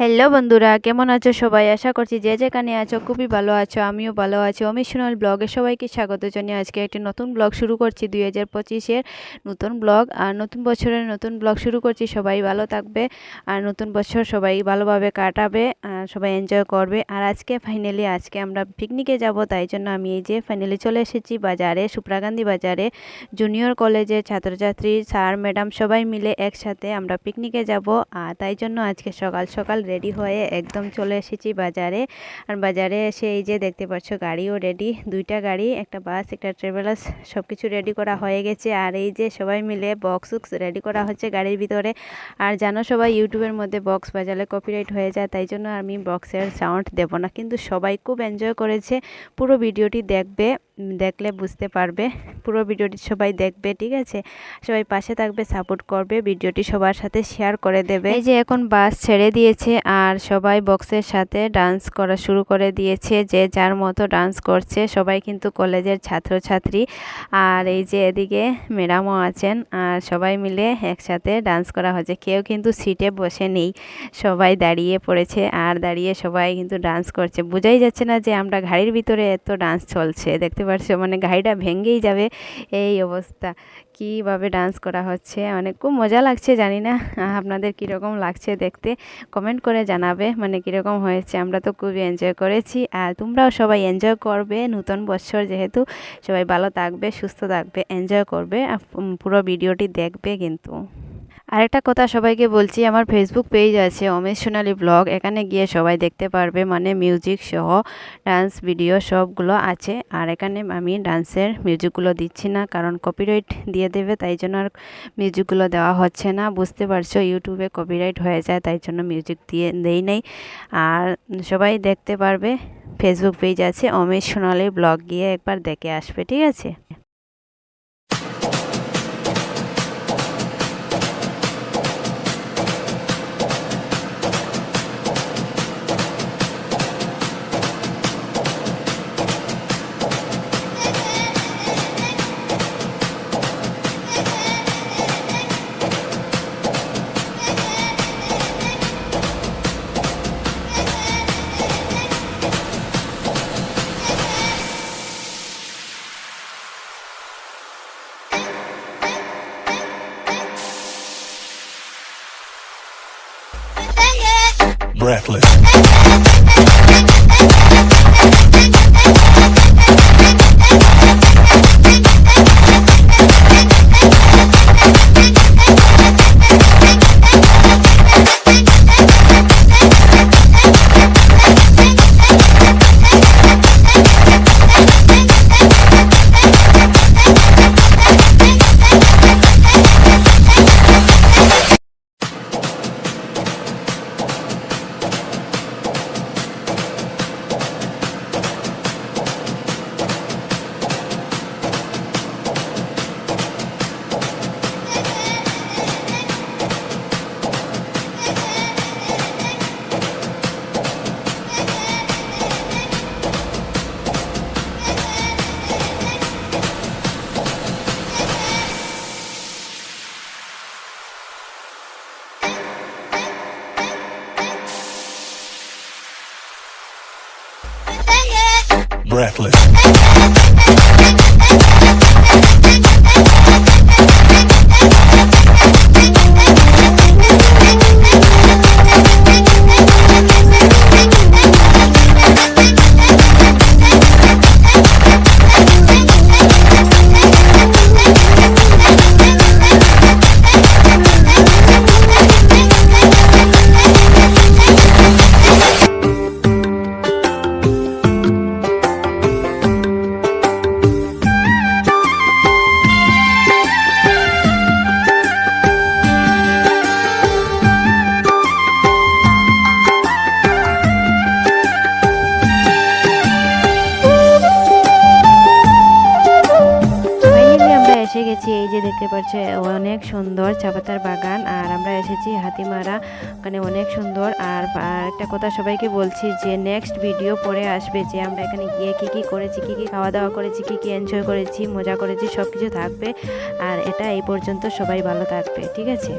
Hello বন্ধুরা, কেমন আছো সবাই? আশা করছি যে যেখানে আছো খুবই ভালো আছো, আমিও ভালো আছি। অমিশনাল ব্লগে সবাইকে স্বাগত জানিয়ে আজকে একটি নতুন ব্লগ শুরু করছি দুই হাজার পঁচিশের নতুন ব্লগ আর নতুন বছরের নতুন ব্লগ শুরু করছি, সবাই ভালো থাকবে আর নতুন বছর সবাই ভালোভাবে কাটাবে আর সবাই এনজয় করবে। আর আজকে ফাইনালি আজকে আমরা পিকনিকে যাব, তাই জন্য আমি এই যে ফাইনালি চলে এসেছি বাজারে, সুপ্রাগান্ধী বাজারে। জুনিয়র কলেজের ছাত্রছাত্রী স্যার ম্যাডাম সবাই মিলে একসাথে আমরা পিকনিকে যাব আর তাই জন্য আজকে সকাল সকাল রেডি হয়ে একদম চলে এসেছি বাজারে। আর বাজারে এসে এই যে দেখতে পাচ্ছ, গাড়িও রেডি দুইটা গাড়ি, একটা বাস একটা ট্রাভেলার্স সব কিছু রেডি করা হয়ে গেছে। আর এই যে সবাই মিলে বক্স উক্স রেডি করা হচ্ছে গাড়ির ভিতরে। আর জানো সবাই, ইউটিউবের মধ্যে বক্স বাজালে কপিরাইট হয়ে যায়, তাই জন্য আমি বক্সের সাউন্ড দেব না। কিন্তু সবাই খুব এনজয় করেছে। পুরো ভিডিওটি দেখবে। দেখলে বুঝতে পারবে। পুরো ভিডিওটি সবাই দেখবে, ঠিক আছে? সবাই পাশে থাকবে সাপোর্ট করবে, ভিডিওটি সবার সাথে শেয়ার করে দেবে। এই যে এখন বাস ছেড়ে দিয়েছে আর সবাই বক্সের সাথে ডান্স করা শুরু করে দিয়েছে। যে যার মতো ডান্স করছে, সবাই কিন্তু কলেজের ছাত্রছাত্রী। আর এই যে এদিকে ম্যাডামও আছেন আর সবাই মিলে একসাথে ডান্স করা হচ্ছে। কেউ কিন্তু সিটে বসে নেই, সবাই দাঁড়িয়ে পড়েছে আর দাঁড়িয়ে সবাই কিন্তু ডান্স করছে। বোঝাই যাচ্ছে না যে আমরা গাড়ির ভিতরে এত ডান্স চলছে, দেখতে পারছ? মানে গাড়িটা ভেঙেই যাবে। এই অবস্থা। কীভাবে ডান্স করা হচ্ছে? অনেক খুব মজা লাগছে, জানি না। আপনাদের কীরকম লাগছে দেখতে? কমেন্ট করে জানাবে। মানে কীরকম হয়েছে? আমরা তো খুবই এনজয় করেছি। আর তোমরাও সবাই এনজয় করবে। নতুন বছর যেহেতু সবাই ভালো থাকবে, সুস্থ থাকবে এনজয় করবে। পুরো ভিডিওটি দেখবে কিন্তু। আরেকটা কথা সবাইকে বলছি, আমার ফেসবুক পেজ আছে অমেশ সোনালি ব্লগ এখানে গিয়ে সবাই দেখতে পারবে মানে মিউজিক সহ ডান্স ভিডিও সবগুলো আছে। আর এখানে আমি ডান্সের মিউজিকগুলো দিচ্ছি না, কারণ কপিরাইট দিয়ে দেবে, তাই জন্য আর মিউজিকগুলো দেওয়া হচ্ছে না। বুঝতে পারছ ইউটিউবে কপিরাইট হয়ে যায়, তাই জন্য মিউজিক দিয়ে দেই নেই। আর সবাই দেখতে পারবে ফেসবুক পেজ আছে অমেশ সোনালি ব্লগ গিয়ে একবার দেখে আসবে, ঠিক আছে? Breathless. Breathless. এসে গেছি, এই যে দেখতে পাচ্ছ অনেক সুন্দর চাপাতার বাগান। আর আমরা এসেছি হাতিমারা, ওখানে অনেক সুন্দর। আর একটা কথা সবাইকে বলছি যে নেক্সট ভিডিও পরে আসবে যে, আমরা এখানে গিয়ে কী কী করেছি, কী কী খাওয়া দাওয়া করেছি, কী কী এনজয় করেছি, মজা করেছি সব কিছু থাকবে। আর এটা এই পর্যন্ত সবাই ভালো থাকবে, ঠিক আছে?